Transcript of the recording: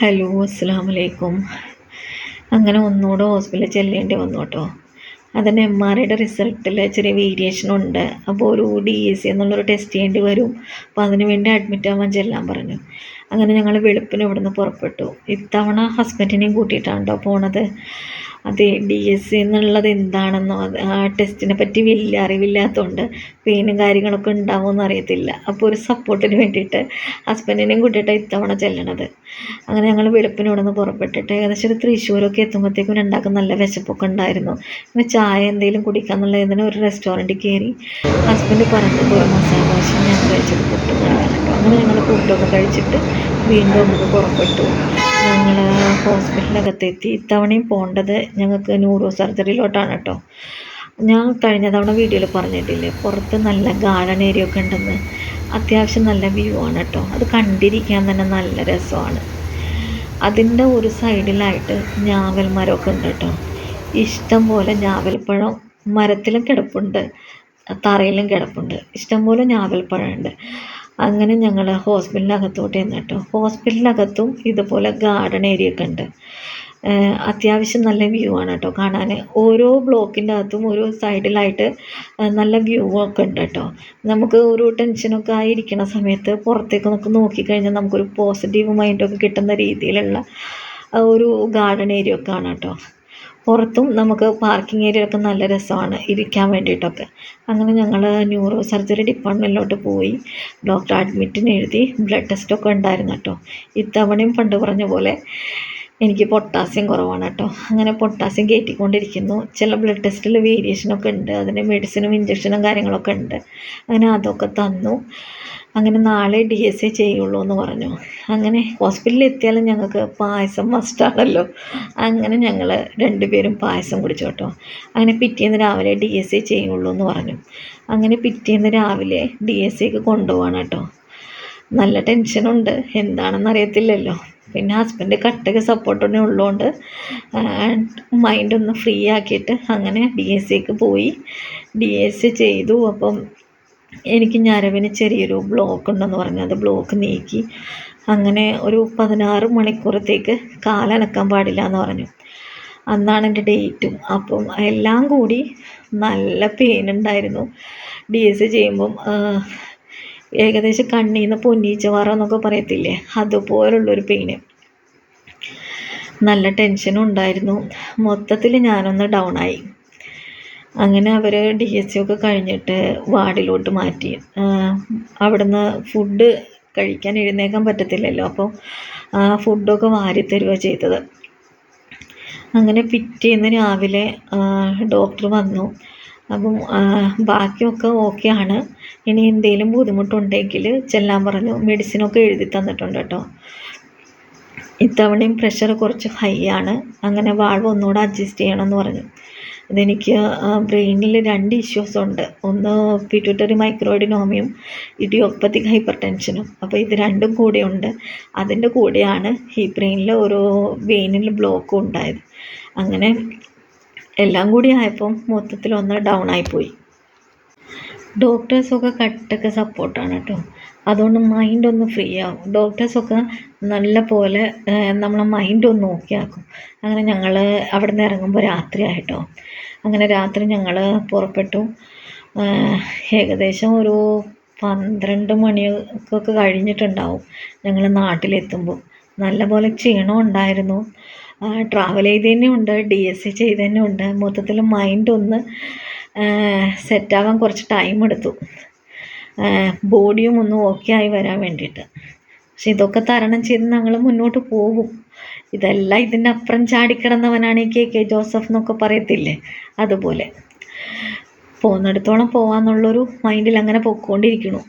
Hello അസ്സാം വലൈക്കും അങ്ങനെ ഒന്നുകൂടെ ഹോസ്പിറ്റലിൽ ചെല്ലേണ്ടി വന്നു കേട്ടോ. അതിന് എം ആർ ഐയുടെ റിസൾട്ടിൽ ചെറിയ വേരിയേഷൻ ഉണ്ട്. അപ്പോൾ ഒരു ഡി എസ് സി എന്നുള്ളൊരു ടെസ്റ്റ് ചെയ്യേണ്ടി വരും. അപ്പോൾ അതിന് വേണ്ടി അഡ്മിറ്റ് ആവാൻ ചെല്ലാൻ പറഞ്ഞു. അങ്ങനെ ഞങ്ങൾ വെളുപ്പിന് ഇവിടുന്ന് പുറപ്പെട്ടു. ഇത്തവണ ഹസ്ബൻഡിനെയും കൂട്ടിയിട്ടാണ് കേട്ടോ പോണത്. അതെ ഡി എസ് സി എന്നുള്ളത് എന്താണെന്നോ ആ ടെസ്റ്റിനെ പറ്റി വലിയ അറിവില്ലാത്തതുകൊണ്ട് പെയിനും കാര്യങ്ങളൊക്കെ ഉണ്ടാവുമെന്ന് അറിയത്തില്ല. അപ്പോൾ ഒരു സപ്പോർട്ടിന് വേണ്ടിയിട്ട് ഹസ്ബൻഡിനെയും കൂട്ടിയിട്ടാണ് ഇത്തവണ ചെല്ലണത്. അങ്ങനെ ഞങ്ങൾ വെളുപ്പിന് ഇവിടെ നിന്ന് പുറപ്പെട്ടിട്ട് ഏകദേശം ഒരു തൃശ്ശൂരൊക്കെ എത്തുമ്പോഴത്തേക്കും രണ്ടാൾക്കും നല്ല വിശപ്പൊക്കെ ഉണ്ടായിരുന്നു. പിന്നെ ചായ എന്തെങ്കിലും കുടിക്കാന്നുള്ള ഇതിന് ഒരു റെസ്റ്റോറന്റിൽ കയറി ഹസ്ബൻഡ് പറഞ്ഞത് ഒരു മസാല ദോശ ഞാൻ കഴിച്ചത് പുട്ടും കഴിക്കാനുണ്ട് അങ്ങനെ ഞങ്ങൾ പുട്ടൊക്കെ കഴിച്ചിട്ട് വീണ്ടും നമുക്ക് പുറപ്പെട്ടു. ഞങ്ങൾ ഹോസ്പിറ്റലിനകത്തെത്തി. ഇത്തവണയും പോകേണ്ടത് ഞങ്ങൾക്ക് ന്യൂറോ സർജറിയിലോട്ടാണ് കേട്ടോ. ഞാൻ കഴിഞ്ഞ തവണ വീഡിയോയിൽ പറഞ്ഞിട്ടില്ലേ പുറത്ത് നല്ല ഗാർഡൻ ഏരിയ ഒക്കെ ഉണ്ടെന്ന്. അത്യാവശ്യം നല്ല വ്യൂ ആണ് കേട്ടോ. അത് കണ്ടിരിക്കാൻ തന്നെ നല്ല രസമാണ്. അതിന്റെ ഒരു സൈഡിലായിട്ട് ഞാവൽ മരമൊക്കെ ഉണ്ട് കേട്ടോ. ഇഷ്ടം പോലെ ഞാവൽപ്പഴം മരത്തിലും കിടപ്പുണ്ട് തറയിലും കിടപ്പുണ്ട്. ഇഷ്ടംപോലെ ഞാവൽപ്പഴമുണ്ട് അങ്ങനെ ഞങ്ങൾ ഹോസ്പിറ്റലിനകത്തോട്ട് ചെന്ന് കേട്ടോ ഹോസ്പിറ്റലിനകത്തും ഇതുപോലെ ഗാർഡൻ ഏരിയ ഒക്കെ ഉണ്ട്. അത്യാവശ്യം നല്ല വ്യൂ ആണ് കേട്ടോ. കാണാൻ ഓരോ ബ്ലോക്കിന്റെ അകത്തും ഓരോ സൈഡിലായിട്ട് നല്ല വ്യൂ ഒക്കെ ഉണ്ട് കേട്ടോ. നമുക്ക് ഒരു ടെൻഷനൊക്കെ ആയിരിക്കണ സമയത്ത് പുറത്തേക്ക് നമുക്ക് നോക്കിക്കഴിഞ്ഞാൽ നമുക്കൊരു പോസിറ്റീവ് മൈൻഡൊക്കെ കിട്ടുന്ന രീതിയിലുള്ള ഒരു ഗാർഡൻ ഏരിയ ഒക്കെ ആണ് കേട്ടോ. പുറത്തും നമുക്ക് പാർക്കിംഗ് ഏരിയയിലൊക്കെ നല്ല രസമാണ് ഇരിക്കാൻ വേണ്ടിയിട്ടൊക്കെ. അങ്ങനെ ഞങ്ങൾ ന്യൂറോ സർജറി ഡിപ്പാർട്ട്മെന്റിലോട്ട് പോയി. ഡോക്ടർ അഡ്മിറ്റിന് എഴുതി ബ്ലഡ് ടെസ്റ്റൊക്കെ ഉണ്ടായിരുന്നു കേട്ടോ. ഇത്തവണയും പണ്ട് പറഞ്ഞ പോലെ എനിക്ക് പൊട്ടാസ്യം കുറവാണ് കേട്ടോ. അങ്ങനെ പൊട്ടാസ്യം കയറ്റിക്കൊണ്ടിരിക്കുന്നു. ചില ബ്ലഡ് ടെസ്റ്റിൽ വേരിയേഷനൊക്കെ ഉണ്ട്. അതിന് മെഡിസിനും ഇഞ്ചക്ഷനും കാര്യങ്ങളൊക്കെ ഉണ്ട്. അങ്ങനെ അതൊക്കെ തന്നു. അങ്ങനെ നാളെ ഡി എസ് എ ചെയ്യുള്ളൂ എന്ന് പറഞ്ഞു. അങ്ങനെ ഹോസ്പിറ്റലിൽ എത്തിയാലും ഞങ്ങൾക്ക് പായസം മസ്റ്റാണല്ലോ അങ്ങനെ ഞങ്ങൾ രണ്ടുപേരും പായസം കുടിച്ചു കേട്ടോ. അങ്ങനെ പിറ്റേന്ന് രാവിലെ ഡി എസ് എ ചെയ്യുള്ളൂ എന്ന് പറഞ്ഞു. അങ്ങനെ പിറ്റേന്ന് രാവിലെ ഡി എസ് എക്ക് കൊണ്ടുപോകണം കേട്ടോ. നല്ല ടെൻഷനുണ്ട് എന്താണെന്ന് അറിയത്തില്ലല്ലോ. പിന്നെ ഹസ്ബൻഡ് കട്ടക്ക് സപ്പോർട്ടൊന്നും ഉള്ളതുകൊണ്ട് മൈൻഡ് ഒന്ന് ഫ്രീ ആക്കിയിട്ട് അങ്ങനെ ഡി എസ് സിക്ക് പോയി. ഡി എസ് സി ചെയ്തു. അപ്പം എനിക്ക് ഞരവിന് ചെറിയൊരു ബ്ലോക്ക് ഉണ്ടെന്ന് പറഞ്ഞു. അത് ബ്ലോക്ക് നീക്കി. അങ്ങനെ ഒരു പതിനാറ് മണിക്കൂറത്തേക്ക് കാലനക്കാൻ പാടില്ല എന്ന് പറഞ്ഞു. അന്നാണ് എന്റെ ഡേറ്റും. അപ്പം എല്ലാം കൂടി നല്ല പെയിൻ ഉണ്ടായിരുന്നു. ഡി എസ് സി ചെയ്യുമ്പം ഏകദേശം കണ്ണിൽ നിന്ന് പൊന്നീച്ച വറ എന്നൊക്കെ പറയത്തില്ലേ? അതുപോലുള്ളൊരു പെയിന് നല്ല ടെൻഷനും ഉണ്ടായിരുന്നു. മൊത്തത്തിൽ ഞാനൊന്ന് ഡൗൺ ആയി. അങ്ങനെ അവർ ഡി എസ് സി ഒക്കെ കഴിഞ്ഞിട്ട് വാർഡിലോട്ട് മാറ്റി. അവിടുന്ന് ഫുഡ് കഴിക്കാൻ എഴുന്നേക്കാൻ പറ്റത്തില്ലല്ലോ. അപ്പോൾ ആ ഫുഡൊക്കെ വാരി തരുക ചെയ്തത്. അങ്ങനെ പിറ്റേന്ന് രാവിലെ ഡോക്ടർ വന്നു. അപ്പം ബാക്കിയൊക്കെ ഓക്കെ ആണ്. ഇനി എന്തെങ്കിലും ബുദ്ധിമുട്ടുണ്ടെങ്കിൽ ചെല്ലാൻ പറഞ്ഞു മെഡിസിനൊക്കെ എഴുതി തന്നിട്ടുണ്ട് കേട്ടോ. ഇത്തവണയും പ്രഷർ കുറച്ച് ഹൈ ആണ്. അങ്ങനെ വാൾവ് ഒന്നുകൂടെ അഡ്ജസ്റ്റ് ചെയ്യണമെന്ന് പറഞ്ഞു. അതെനിക്ക് ബ്രെയിനിൽ രണ്ട് ഇഷ്യൂസ് ഉണ്ട്. ഒന്ന് പിറ്റ്യൂട്ടറി മൈക്രോഡിനോമിയും ഇഡിയോപ്പത്തിക് ഹൈപ്പർ ടെൻഷനും അപ്പോൾ ഇത് രണ്ടും കൂടെ ഉണ്ട്. അതിന്റെ കൂടെയാണ് ഈ ബ്രെയിനിൽ ഒരു വെയിനിൽ ബ്ലോക്കും ഉണ്ടായത്. അങ്ങനെ എല്ലാം കൂടി ആയപ്പം മൊത്തത്തിൽ ഒന്ന് ഡൗൺ ആയിപ്പോയി. ഡോക്ടേഴ്സൊക്കെ കട്ടൊക്കെ സപ്പോർട്ടാണ് കേട്ടോ അതുകൊണ്ട് മൈൻഡ് ഒന്ന് ഫ്രീ ആവും. ഡോക്ടേഴ്സൊക്കെ നല്ല പോലെ നമ്മളെ മൈൻഡ് ഒന്ന് നോക്കിയാക്കും അങ്ങനെ ഞങ്ങൾ അവിടെ നിന്ന് ഇറങ്ങുമ്പോൾ രാത്രിയായിട്ടോ അങ്ങനെ രാത്രി ഞങ്ങൾ പുറപ്പെട്ടു. ഏകദേശം ഒരു പന്ത്രണ്ട് മണിയൊക്കെ കഴിഞ്ഞിട്ടുണ്ടാവും ഞങ്ങൾ നാട്ടിലെത്തുമ്പോൾ നല്ല പോലെ ക്ഷീണം ഉണ്ടായിരുന്നു ട്രാവൽ ചെയ്ത് തന്നെ ഉണ്ട് ഡി എസ് സി ഉണ്ട് മൊത്തത്തിൽ മൈൻഡ് ഒന്ന് സെറ്റാവാൻ കുറച്ച് ടൈം എടുത്തു. ബോഡിയും ഒന്ന് ഓക്കെ ആയി വരാൻ വേണ്ടിയിട്ട്. പക്ഷെ ഇതൊക്കെ തരണം ചെയ്ത് ഞങ്ങൾ മുന്നോട്ട് പോകും. ഇതെല്ലാം ഇതിന്റെ അപ്പുറം ചാടിക്കിടന്നവനാണ് ഈ കെ കെ ജോസഫ് എന്നൊക്കെ പറയത്തില്ലേ? അതുപോലെ. പോകുന്നിടത്തോളം പോകാമെന്നുള്ളൊരു മൈൻഡിൽ അങ്ങനെ പൊയ്ക്കൊണ്ടിരിക്കുന്നു